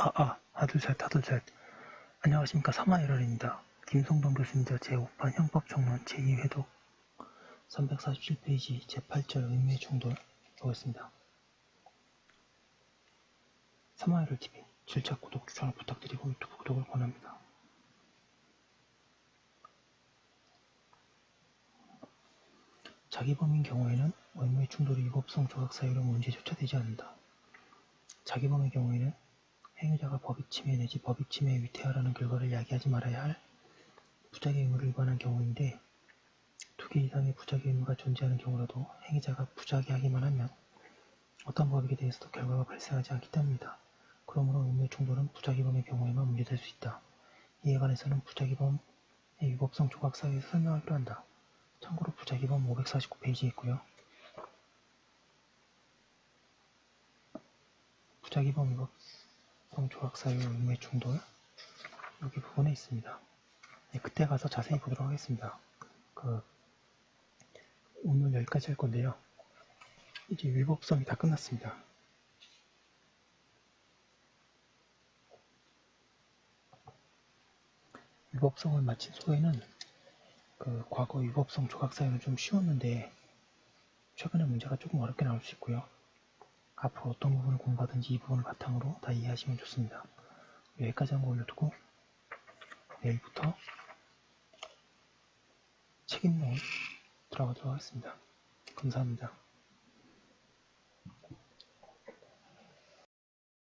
아, 아, 하나, 둘, 셋, 하나, 둘, 셋. 안녕하십니까. 사마이럴입니다. 김성동 교수님들 제5판 형법정론 제2회독 347페이지 제8절 의미의 충돌 보겠습니다. 사마이럴 TV 7차 구독 추천을 부탁드리고 유튜브 구독을 권합니다. 자기 범인 경우에는 의무의 충돌이 위법성 조각 사유로 문제조차 되지 않는다. 자기 범의 경우에는 행위자가 법익 침해 내지 법익 침해에 위태하라는 결과를 야기하지 말아야 할 부작위 의무를 위반한 경우인데 두 개 이상의 부작위 의무가 존재하는 경우라도 행위자가 부작위하기만 하면 어떤 법익에 대해서도 결과가 발생하지 않기 때문이다. 그러므로 의무의 충돌은 부작위범의 경우에만 문제될 수 있다. 이에 관해서는 부작위범의 위법성 조각 사유에서 설명하기로 한다. 참고로 부작위범 549페이지에 있고요. 부작위범 위법 성 조각 사유 의무의 충돌 여기 부분에 있습니다. 네, 그때 가서 자세히 보도록 하겠습니다. 그 오늘 여기까지 할 건데요. 이제 위법성이 다 끝났습니다. 위법성을 마친 후에는 그 과거 위법성 조각 사유는 좀 쉬웠는데 최근에 문제가 조금 어렵게 나올 수 있고요. 앞으로 어떤 부분을 공부하든지 이 부분을 바탕으로 다 이해하시면 좋습니다. 여기까지 한거 올려두고 내일부터 책임론 들어가도록 하겠습니다. 감사합니다.